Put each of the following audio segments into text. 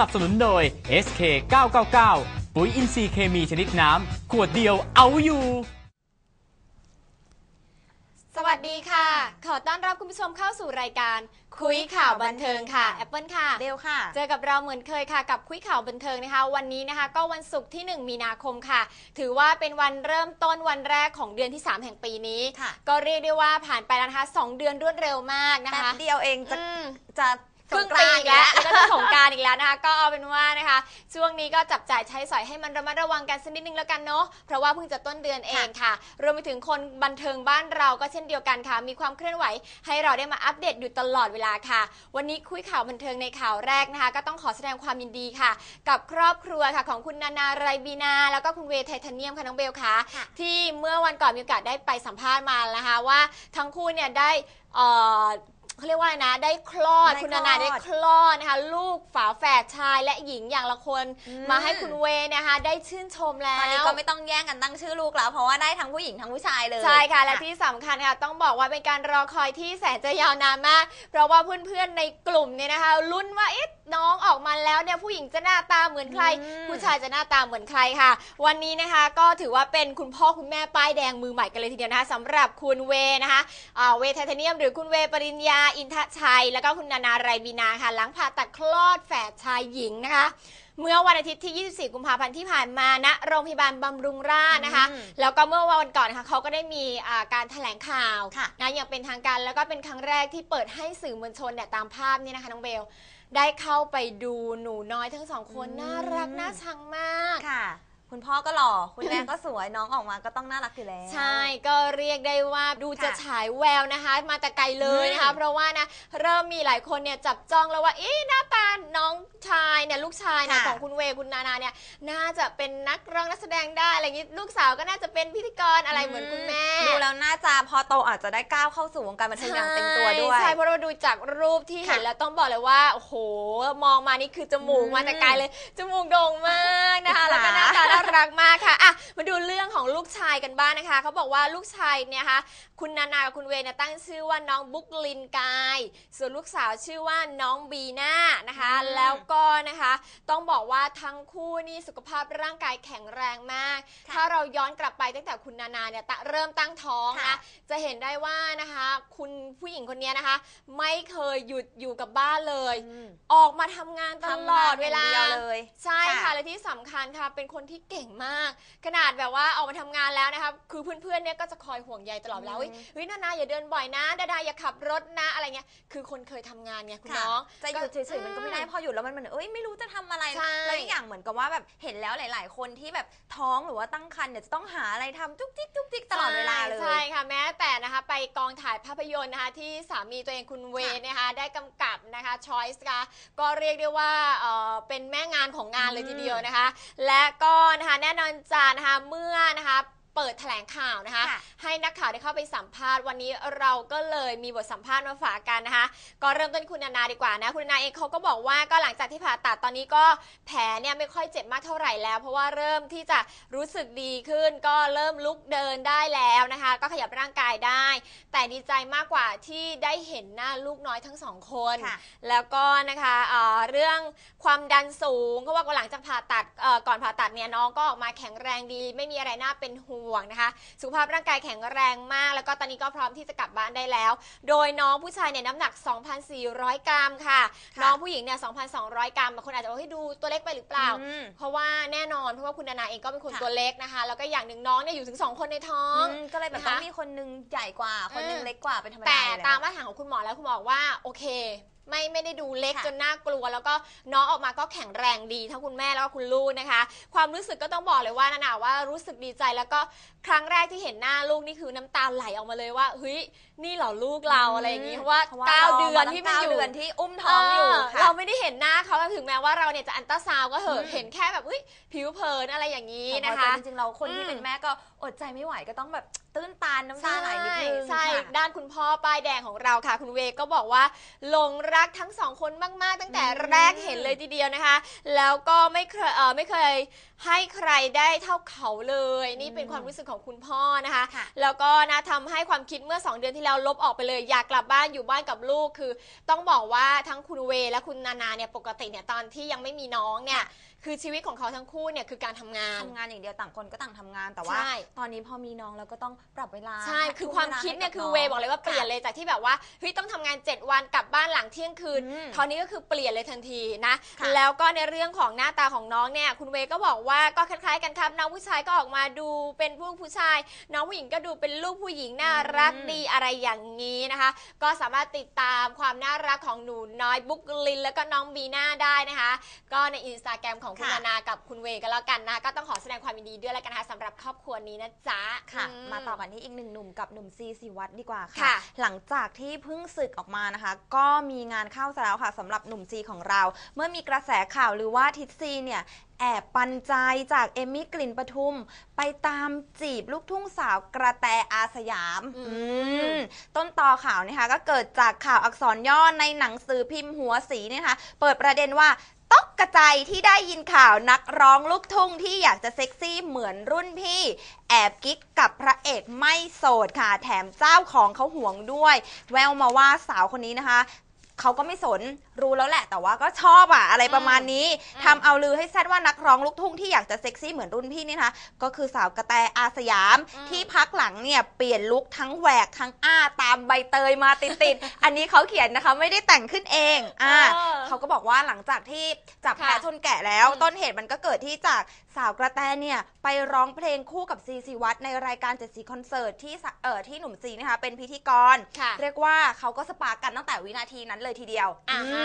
นับสนุนโดย SK 999 ปุ๋ยอินทรีย์เคมีชนิดน้ำ ขวดเดียวเอาอยู่ สวัสดีค่ะ ขอต้อนรับคุณผู้ชมเข้าสู่รายการ คุยข่าวบันเทิงค่ะแอปเปิลค่ะ เบลค่ะ เจอกับเราเหมือนเคยค่ะกับคุยข่าวบันเทิงนะคะ วันนี้นะคะ ก็วันศุกร์ที่ 1 มีนาคมค่ะ ถือว่าเป็นวันเริ่มต้นวันแรกของเดือนที่ 3 แห่งปีนี้ ค่ะ ก็เรียกได้ว่าผ่านไปแล้วนะคะสองเดือนรวดเร็วมากนะแป๊บคะ เดียวเองจะอืม จะส เพิ่งกปีรานอีต์กแล้วแล้วก็จะสงกรารอีกแล้วนะคะ ก็เอาเป็นว่านะคะ ช่วงนี้ก็จับจ่ายใช้สอยให้มันระมัดระวังกันสักนิดนึงแล้วกันเนาะเพราะว่าเพิ่งจะต้นเดือนเองค่ะ รวมไปถึงคนบันเทิงบ้านเราก็เช่นเดียวกันค่ะ มีความเคลื่อนไหว ให้เราได้มาอัปเดตอยู่ตลอดเวลาค่ะ วันนี้คุยข่าวบันเทิงในข่าวแรกนะคะ ก็ต้องขอแสดงความยินดีค่ะ กับครอบครัวค่ะของคุณนานาไรบีนา แล้วก็คุณเวย์ไทเทเนียมค่ะน้องเบลค่ะค่ะ ที่เมื่อวันก่อนมีโอกาสได้ไปสัมภาษณ์มานะคะว่าทั้งคู่เนี่ยได้เอ่อ เขาเรียกว่าอะไรนะ ได้คลอดได้คุณนานาคลอดได้คลอดนะคะ ลูกฝาแฝดชายและหญิงอย่างละคน อืม มาให้คุณเวย์นะคะ ได้ชื่นชมแล้ตอนนี้วก็ไม่ต้องแย่งกันตั้งชื่อลูกแล้ว เพราะว่าได้ทั้งผู้หญิงทั้งผู้ชายเลยใช่ค่ะ และที่สำคัญค่ะ ต้องบอกว่าเป็นการรอคอยที่แสนจะยาวนานมาก เพราะว่าเพื่อนๆในกลุ่มเนี่ยนะคะลุ้นว่าเอ๊ะ น้องออกมาแล้วเนี่ยผู้หญิงจะหน้าตาเหมือนใครอืมผู้ชายจะหน้าตาเหมือนใครค่ะ วันนี้นะคะก็ถือว่าเป็นคุณพ่อคุณแม่ป้ายแดงมือใหม่กันเลยทีเดียวนะคะสำหรับคุณเวนะคะอ่าเวย์ไทเทเนียม หรือคุณเวย์ปริญญาอินทชัย แล้วก็คุณนานาไรบีนาค่ะ หลังผ่าตัดคลอดแฝดชายหญิงนะคะเมื่อวันอาทิตย์ที่ 24 กุมภาพันธ์ที่ผ่านมาณโรงพยาบาลบำรุงราษฎร์นะคะอืมแล้วก็เมื่อวันก่อนนะคะเขาก็ได้มีอ่าการแถลงข่าวค่ะนะอย่างเป็นทางการแล้วก็เป็นครั้งแรกที่เปิดให้สื่อมวลชนเนี่ยตามภาพเนี่ยนะคะน้องเบล ได้เข้าไปดูหนูน้อยทั้งสองคนอืมน่ารักน่าชังมาก ค่ะ คุณพ่อก็หล่อ คุณแม่ก็สวย น้องออกมาก็ต้องน่ารักอยู่แล้ว ใช่ก็เรียกได้ว่าดูจะค่ะฉายแววนะคะ มาแต่ไกลเลยนะคะอืมเพราะว่านะเริ่มมีหลายคนเนี่ยจับจ้องแล้วว่าเอ๊ะหน้าตาน้องชายเนี่ยลูกชายเนี่ยค่ะของคุณเวย์คุณนานาเนี่ยน่าจะเป็นนักร้องนักแสดงได้อะไรอย่างนี้ลูกสาวก็น่าจะเป็นพิธีกรอะไรเหมือนคุณแม่ ดูแล้วน่าจะพอโตอาจจะได้ก้าวเข้าสู่วงการบันเทิงอย่างเต็มตัวด้วย ใช่ เพราะเราดูจากรูปที่เห็นค่ะแล้วต้องบอกเลยว่า โอ้โห มองมานี่คือจมูกอืมมาแต่ไกลเลย จมูกโด่งมากนะคะค่ะแล้วก็หน้าตาน่ารักมากค่ะอะมาดูเรื่องของลูกชายกันบ้างนะคะเขาบอกว่าลูกชายเนี่ยนะคะคุณนานากับคุณเวย์เนี่ยตั้งชื่อว่าน้องบุ๊กลินกาย ส่วนลูกสาวชื่อว่าน้องบีน่านะคะอืมแล้วก็นะคะ ต้องบอกว่าทั้งคู่นี่สุขภาพร่างกายแข็งแรงมากค่ะถ้าเราย้อนกลับไปตั้งแต่คุณนานาเนี่ยตะเริ่มตั้งท้องค่ะนะจะเห็นได้ว่านะคะ คุณผู้หญิงคนนี้นะคะ ไม่เคยหยุดอยู่กับบ้านเลยอืมออกมาทำงานตลอดเวลาทำงนอย่งดียเลย ใช่ค่ะค่ะและที่สำคัญค่ะเป็นคนที่เก่งมาก ขนาดแบบว่าออกมาทำงานแล้วนะคะคือเพื่อนๆเนี่ยก็จะคอยห่วงใยตลอดเวลาอืมเฮ้ยเฮ้ยนานาอย่าเดินบ่อยนะดาดาอย่าขับรถนะอะไรเงี้ยคือคนเคยทำงานไงคุณค่ะน้อง จะหยุดเฉยๆมันก็ไม่ได้อืมพอหยุดแล้วมันเหมือนเอ้ยไม่รู้จะทำอะไรใช่ แล้วอีกอย่างเหมือนกับว่าแบบเห็นแล้วหลาย ๆ คนที่แบบท้องหรือว่าตั้งครรภ์เนี่ยจะต้องหาอะไรทำจุกจิกจุกจิกตลอดเวลาเลยใช่ค่ะแม้แต่นะคะไปกองถ่ายภาพยนตร์นะคะที่สามีตัวเองคุณเวย์นะคะได้กำกับนะคะชอยส์ค่ะก็เรียกได้ว่าเอ่อเป็นแม่งานของงานเลยอืมทีเดียวนะคะ และก็นะคะแน่นอนจ้านะคะเมื่อนะคะ เปิดแถลงข่าวนะคะค่ะให้นักข่าวได้เข้าไปสัมภาษณ์วันนี้เราก็เลยมีบทสัมภาษณ์มาฝากกันนะคะ ก็เริ่มต้นคุณนานาดีกว่านะ คุณนานาเองเขาก็บอกว่าก็หลังจากที่ผ่าตัดตอนนี้ก็แผลเนี่ยไม่ค่อยเจ็บมากเท่าไหร่แล้ว เพราะว่าเริ่มที่จะรู้สึกดีขึ้น ก็เริ่มลุกเดินได้แล้วนะคะ ก็ขยับร่างกายได้ แต่ดีใจมากกว่าที่ได้เห็นหน้าลูกน้อยทั้งสองคนค่ะแล้วก็นะคะเอ่อเรื่องความดันสูงเพราะว่าหลังจากผ่าตัดเอ่อก่อนผ่าตัดเนี่ยน้องก็ออกมาแข็งแรงดี ไม่มีอะไรน่าเป็นห่วงนะคะ สุขภาพร่างกายแข็งแรงมาก แล้วก็ตอนนี้ก็พร้อมที่จะกลับบ้านได้แล้ว โดยน้องผู้ชายเนี่ยน้ำหนัก 2,400 กรัมค่ะค่ะน้องผู้หญิงเนี่ย 2,200 กรัมบางคนอาจจะบอกเฮ้ยดูตัวเล็กไปหรือเปล่า อืม เพราะว่าแน่นอนเพราะว่าคุณนานาเองก็เป็นคนค่ะ ตัวเล็กนะคะ แล้วก็อย่างหนึ่งน้องเนี่ยอยู่ถึง2คนในท้อง อืมก็เลยแบบนะคะต้องมีคนนึงใหญ่กว่า คนนึงอืมเล็กกว่าเป็นธรรมดาแต่อยู่ล้ว ตามมาตรฐานของคุณหมอแล้วคุณหมอบอกว่าโอเค ไม่ไม่ได้ดูเล็กค่ะจนน่ากลัว แล้วก็น้องออกมาก็แข็งแรงดีทั้งคุณแม่แล้วก็คุณลูกนะคะ ความรู้สึกก็ต้องบอกเลยว่านานาว่ารู้สึกดีใจแล้วก็ครั้งแรกที่เห็นหน้าลูกนี่คือน้ำตาไหลออกมาเลยว่าเฮ้ยนี่เหรอลูกเราอะไรอย่างงี้เพราะว่าพระเก้ารมเดือนที่มันเก้าอยู่เดือนที่อุ้มท้องอยู่เออค่ะเราไม่ได้เห็นหน้าเขาถึงแม้ว่าเราเนี่ยจะอันตราซาวด์ก็เหอะอืม เห็นแค่แบบอุ้ยผิวเผินอะไรอย่างนี้แต่นะพอคะจริงๆเราคนที่อืมเป็นแม่ก็อดใจไม่ไหวก็ต้องแบบ ตื้นตานน้ำตาไหลนิดนึงใช่ค่ะ ด้านคุณพ่อป้ายแดงของเราค่ะ คุณเวย์ก็บอกว่าหลงรักทั้งสองคนมากๆ ตั้งแต่อืมแรกเห็นเลยทีเดียวนะคะ แล้วก็ไม่เคยเออไม่เคยให้ใครได้เท่าเขาเลย นี่เป็นความรู้สึกของคุณพ่อนะคะ ค่ะ แล้วก็นะทำให้ความคิดเมื่อ 2 เดือนที่แล้วลบออกไปเลย อยากกลับบ้านอยู่บ้านกับลูกคือ ต้องบอกว่าทั้งคุณเวย์และคุณนานาเนี่ยปกติเนี่ยตอนที่ยังไม่มีน้องเนี่ย คือชีวิตของเขาทั้งคู่เนี่ยคือการทำงาน ทำงานอย่างเดียวต่างคนก็ต่างทำงานแต่ว่า ใช่ ตอนนี้พอมีน้องเราก็ต้องปรับเวลาใช่ คือความคิดเนี่ยคือเวย์บอกเลยว่าเปลี่ยนเลยเลยจากที่แบบว่าเฮ้ยต้องทำงาน 7 วันกลับบ้านหลังเที่ยงคืน อืมคราวนี้ก็คือเปลี่ยนเลยทันทีนะ ค่ะ แล้วก็ในเรื่องของหน้าตาของน้องเนี่ย คุณเวย์ก็บอกว่าก็คล้ายๆกันครับ น้องผู้ชายก็ออกมาดูเป็นผู้ผู้ชาย น้องผู้หญิงก็ดูเป็นลูกผู้หญิงน่ารักดีอะไรอย่างนี้นะคะ ก็สามารถติดตามความน่ารักของหนูน้อยบุ๊กลิน แล้วก็น้องบีน่าได้นะคะ ก็ในอินสตาแกรมของคุณค่ะ นานากับคุณเวย์ก็แล้วกันนะ ก็ต้องขอแสดงความยินดีด้วยแล้วกันนะคะสำหรับครอบครัวนี้นะจ๊ะค่ะ อื มาต่อกันที่อีกหนึ่งหนุ่มกับหนุ่มซีสิวัตรดีกว่าค่ะ ค่ะ หลังจากที่เพิ่งศึกออกมานะคะ ก็มีงานเข้าซะแล้วค่ะสำหรับหนุ่มซีของเรา เมื่อมีกระแสข่าวหรือว่าทิศซีเนี่ยแอบปันใจจากเอมมี่กลิ่นปทุม ไปตามจีบลูกทุ่งสาวกระแตอาสยามอืม อืมต้นตอข่าวนะคะก็เกิดจากข่าวอักษรย่อในหนังสือพิมพ์หัวสีเนี่ยนะคะเปิดประเด็นว่า ตกกระใจายที่ได้ยินข่าวนักร้องลูกทุ่งที่อยากจะเซ็กซี่เหมือนรุ่นพี่ แอบกิ๊กกับพระเอกไม่โสดค่ะ แถมเจ้าของเขาห่วงด้วย แววมาว่าสาวคนนี้นะคะ เขาก็ไม่สนรู้แล้วแหละ แต่ว่าก็ชอบอะอะไรประมาณนี้อืมทำเอาลือให้แซดว่านักร้องลูกทุ่งที่อยากจะเซ็กซี่เหมือนรุ่นพี่นี่นะคะก็คือสาวกระแตอาสยามอืมที่พักหลังเนี่ยเปลี่ยนลุคทั้งแหวกทั้งอ้าตามใบเตยมาติดๆ อันนี้เขาเขียนนะคะไม่ได้แต่งขึ้นเองอ่าเออเขาก็บอกว่าหลังจากที่จับค่ะแพ้ชนแกะแล้วอืมต้นเหตุมันก็เกิดที่จากสาวกระแตเนี่ยไปร้องเพลงคู่กับซีซีวัตรในรายการเจ็ดสีคอนเสิร์ตที่สะเอ่อที่หนุ่มซีนะคะเป็นพิธีกรค่ะเรียกว่าเขาก็สปาร์กกันตั้งแต่วินาทีนั้นเลยทีเดียวอ่าฮะอื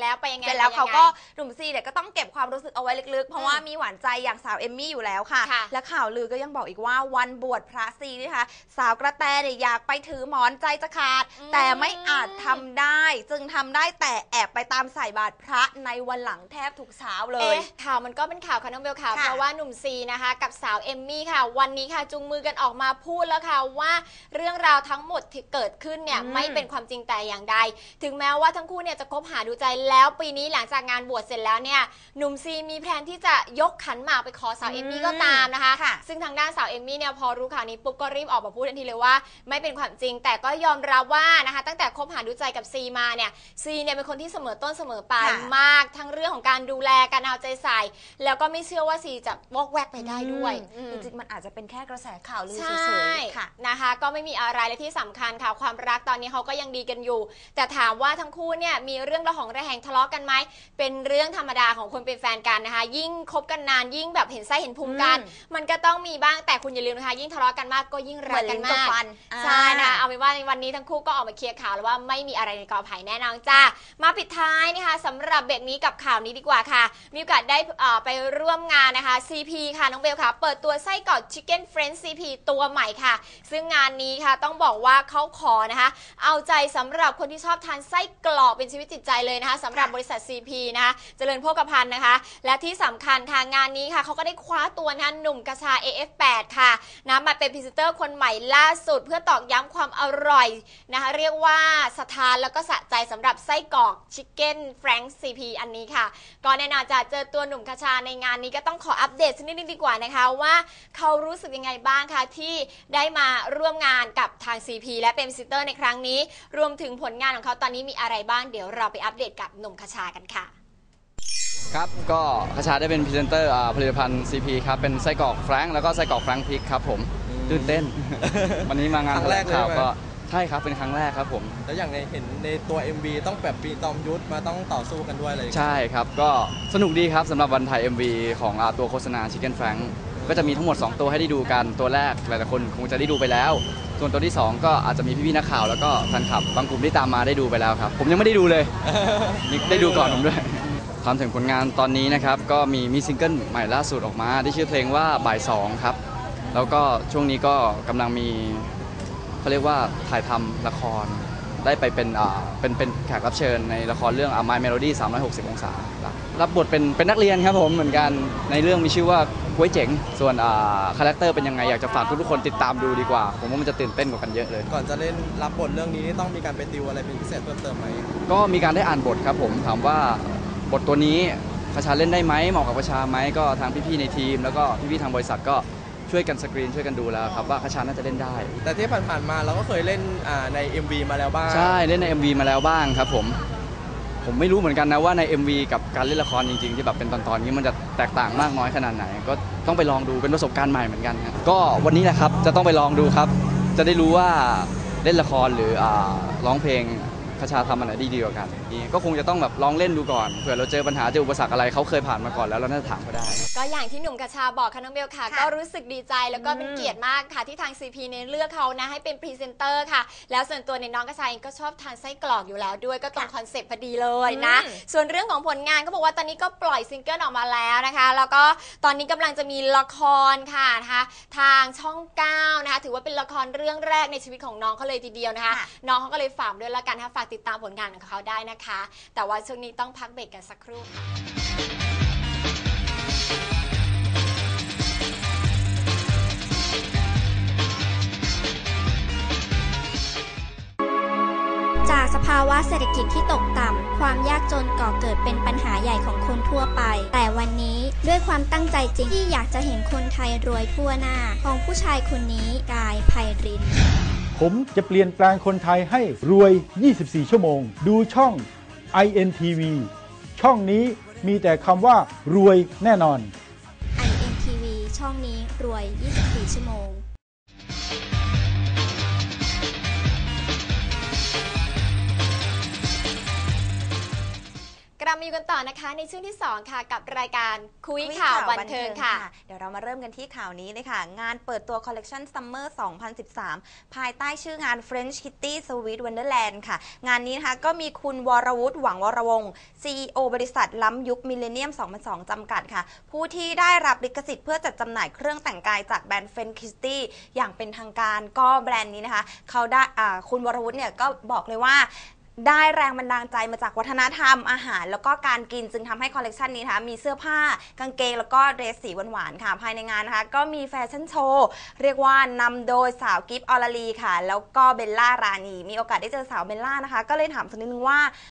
แล้วไปยังไงเสร็จแล้วไปเขายังไงก็หนุ่มซีเนี่ยก็ต้องเก็บความรู้สึกเอาไว้ลึกๆ เพราะว่าอืมมีหวานใจอย่างสาวเอมมี่อยู่แล้วค่ะค่ะ และข่าวลือก็ยังบอกอีกว่าวันบวชพระซีนะคะสาวกระแตเนี่ยอยากไปถือหมอนใจจะขาดอืมแต่ไม่อาจทำได้ จึงทำได้แต่แอบไปตามใส่บาตรพระในวันหลังแทบทุกเช้าเลยเอ๊ะข่าวมันก็เป็นข่าวค่ะน้องเบลข่าวค่ะเพราะว่าหนุ่มซีนะคะ กับสาวเอมมี่ค่ะ วันนี้ค่ะจุงมือกันออกมาพูดแล้วค่ะว่าเรื่องราวทั้งหมดที่เกิดขึ้นเนี่ยอืมไม่เป็นความจริงแต่อย่างใด ถึงแม้ว่าทั้งคู่เนี่ยจะคบหาดูใจแล้วปีนี้หลังจากงานบวชเสร็จแล้วเนี่ยหนุ่มซีมีแพลนที่จะยกขันหมากไปขอสาวเอมมี่ก็ตามนะคะ ค่ะซึ่งทางด้านสาวเอมมี่เนี่ยพอรู้ข่าวนี้ปุ๊บก็รีบออกมาพูดทันทีเลยว่า ไม่เป็นความจริง แต่ก็ยอมรับว่านะคะตั้งแต่คบหาดูใจกับซีมาเนี่ยซีเนี่ยเป็นคนที่เสมอต้นเสมอปลายค่ะมาก ทั้งเรื่องของการดูแลการเอาใจใส่ แล้วก็ไม่เชื่อว่าซีจะวอกแวกไปได้ด้วยอืม จริงๆมันอาจจะเป็นแค่กระแสข่าวลือใช่เฉยๆค่ะ นะคะ ก็ไม่มีอะไรและที่สำคัญค่ะความรักตอนนี้เขาก็ยังดีกันอยู่ แต่ถามว่าทั้งคู่เนี่ยมีเรื่องระหองระแหงทะเลาะกันไหมเป็นเรื่องธรรมดาของคนเป็นแฟนกันนะคะ ยิ่งคบกันนานยิ่งแบบเห็นไส้เห็นพุงกันอืมมันก็ต้องมีบ้างแต่คุณอย่าลืมนะคะ ยิ่งทะเลาะกันมากก็ยิ่งเหรัมืกอนกัลิ้นนกับมากฟันใช่นะอ่าเอาเป็นว่าในวันนี้ทั้งคู่ก็ออกมาเคลียร์ข่าวแล้วว่าไม่มีอะไรในกอไผ่แน่นอนจ้ามาปิดท้ายนะคะสำหรับเบรกนี้กับข่าวนี้ดีกว่าค่ะ มีโอกาสได้เอ่อไปร่วมงานนะคะ CP ค่ะน้องเบลค่ะ เปิดตัวไส้กรอก Chicken French CP ตัวใหม่ค่ะ ซึ่งงานนี้ค่ะต้องบอกว่าเขาขอนะคะ เอาใจสำหรับคนที่ชอบทานไส้กรอกเป็นชีวิตจิตใจเลยนะคะสำหรับบริษัท CP นะคะเจริญโภคภัณฑ์นะคะ และที่สำคัญทางงานนี้ค่ะเขาก็ได้คว้าตัวนะคะหนุ่มกระชา AF8 ค่ะนะมาเป็นพรีเซนเตอร์คนใหม่ล่าสุด เพื่อตอกย้ำความอร่อยนะคะเรียกว่าสถานแล้วก็สะใจสำหรับไส้กรอกชิคเก้นแฟรงค์ซีพีอันนี้ค่ะก็แน่นอนจะเจอตัวหนุ่มกระชาในงานนี้ก็ต้องขออัปเดตสักนิดนึงดีกว่านะคะว่าเขารู้สึกยังไงบ้างคะที่ได้มาร่วมงานกับทาง CP และเป็นพรีเซนเตอร์ในครั้งนี้ รวมถึงผลงานของเขาตอนนี้มีอะไรบ้างเดี๋ยวเราไปอัปเดตกันบหนุ่มกระชากันค่ะ ครับก็คชาได้เป็นพรีเซนเตอร์อ่าผลิตภัณฑ์ CP ครับเป็นไส้กรอกแฟรงค์แล้วก็ไส้กรอกแฟรงค์พริกครับผมตื่นเต้น วันนี้มางานครั้งแรกถลข่าวเลยใช่ไหมก็ใช่ครับเป็นครั้งแรกครับผมแล้วอย่างในเห็นในตัว MV ต้องแบบปีตอมยุทธมาต้องต่อสู้กันด้วยเลยใช่ครับก็สนุกดีครับสำหรับวันถ่าย MV ของอ่าตัวโฆษณา Chicken Frank ก็ ก็จะมีทั้งหมด 2 ตัวให้ได้ดูกัน ตัวแรกหลายๆคนคงจะได้ดูไปแล้ว ส่วนตัวที่ 2 ก็อาจจะมีพี่ๆนักข่าวแล้วก็แฟนคลับบางกลุ่มที่ตามมาได้ดูไปแล้วครับ ผมยังไม่ได้ดูเลยนี่ได้ดูก่อนผมด้วยความถึงผลงานตอนนี้นะครับ ก็มีมีซิงเกิลใหม่ล่าสุดออกมาที่ชื่อเพลงว่าบ่ายสองครับ แล้วก็ช่วงนี้ก็กำลังมีเขาเรียกว่าถ่ายทำละครได้ไปเป็นอ่าเป็นเป็นแขกรับเชิญในละครเรื่อง My Melody 360 องศา รับบทเป็นเป็นนักเรียนครับผมเหมือนกันในเรื่องมีชื่อว่า ก้วยเจ๋ง ส่วนคาแรคเตอร์เป็นยังไงอยากจะฝากทุกๆคนติดตามดูดีกว่า ผมว่ามันจะตื่นเต้นกว่ากันเยอะเลย ก่อนจะเล่นรับบทเรื่องนี้นี่ต้องมีการไปติวอะไรเป็นพิเศษเพิ่มเติมไหมก็มีการได้อ่านบทครับผมถามว่าบทตัวนี้คชาเล่นได้ไหมเหมาะกับคชาไหมก็ทางพี่ๆในทีม แล้วก็พี่ๆทางบริษัทก็ช่วยกันสกรีนช่วยกันดูแล้วครับว่าคชาน่าจะเล่นได้ แต่ที่ผ่านๆมาเราก็เคยเล่นอ่าใน MV มาแล้วบ้างใช่เล่นใน MV มาแล้วบ้างครับผม ผมไม่รู้เหมือนกันนะว่าใน MV กับการเล่นละครจริงๆ ที่แบบเป็นตอนๆนี้มันจะแตกต่างมากน้อยขนาดไหน ก็ต้องไปลองดูเป็นประสบการณ์ใหม่เหมือนกันครับก็วันนี้แหละครับจะต้องไปลองดูครับ จะได้รู้ว่าเล่นละครหรืออ่าร้องเพลง คชาทำอันไหนดีดีกว่ากันนี่ก็คงจะต้องแบบลองเล่นดูก่อนเผื่อเราเจอปัญหาเจออุปสรรคอะไรเขาเคยผ่านมาก่อนแล้วเราน่าจะถามเขาได้ ก็อย่างที่หนุ่มกระชาบอกค่ะน้องเบลค่ะค่ะก็รู้สึกดีใจแล้วก็เป็นอืมเกียรติมากค่ะที่ทาง CP เนี่ยเลือกเขานะให้เป็นพรีเซนเตอร์ค่ะ แล้วส่วนตัวในยน้องกระชาเองก็ชอบทานไส้กรอกอยู่แล้วด้วยก็ตรงคอนเซ็ปต์พอดีเลยนะอืมส่วนเรื่องของผลงานก็บอกว่าตอนนี้ก็ปล่อยซิงเกิลออกมาแล้วนะคะ แล้วก็ตอนนี้กำลังจะมีละครค่ะนะคะทางช่อง9นะคะถือว่าเป็นละครเรื่องแรกในชีวิตของน้องเขาเลยทีเดียวนะคะค่ะน้องเขาก็เลยฝากด้วยละกันนะคะฝากติดตามผลงานของเขาได้นะคะ แต่ว่าช่วงนี้ต้องพักเบรกกันสักครู่จากสภาวะเศรษฐกิจที่ตกต่ำ ความยากจนก่อเกิดเป็นปัญหาใหญ่ของคนทั่วไป แต่วันนี้ด้วยความตั้งใจจริงที่อยากจะเห็นคนไทยรวยทั่วหน้า ของผู้ชายคนนี้กายไพริน ผมจะเปลี่ยนแปลงคนไทยให้รวย 24 ชั่วโมง ดูช่อง INTV ช่องนี้มีแต่คำว่ารวยแน่นอน INTV ช่องนี้รวย 24 ชั่วโมง กลับมาอยู่กันต่อนะคะ ในช่วงที่ 2 ค่ะ กับรายการคุยข่าวบันเทิงค่ะ เดี๋ยวเรามาเริ่มกันที่ข่าวนี้เลยค่ะ งานเปิดตัวคอลเลกชันซัมเมอร์2013 ภายใต้ชื่องาน French Kitty Sweet Wonderland ค่ะ งานนี้นะคะก็มีคุณวรวุฒิหวังวรวงศ์ CEO บริษัทล้ำยุคมิเลเนียม 2002 จำกัดค่ะ ผู้ที่ได้รับลิขสิทธิ์เพื่อจัดจำหน่ายเครื่องแต่งกายจากแบรนด์ French Kitty อย่างเป็นทางการก็แบรนด์นี้นะคะ เขาได้อ่าคุณวรวุฒิเนี่ยก็บอกเลยว่า ได้แรงบันดาลใจมาจากวัฒนธรรมอาหาร แล้วก็การกินจึงทำให้คอลเลกชันนี้นะคะมีเสื้อผ้ากางเกงแล้วก็เดรสสีหวานๆค่ะ ภายในงานนะคะ ก็มีแฟชั่นโชว์ เรียกว่านำโดยสาวกิฟต์ออลลีค่ะ แล้วก็เบลล่ารานี มีโอกาสได้เจอสาวเบลล่านะคะ ก็เลยถามสักนิดนึงว่า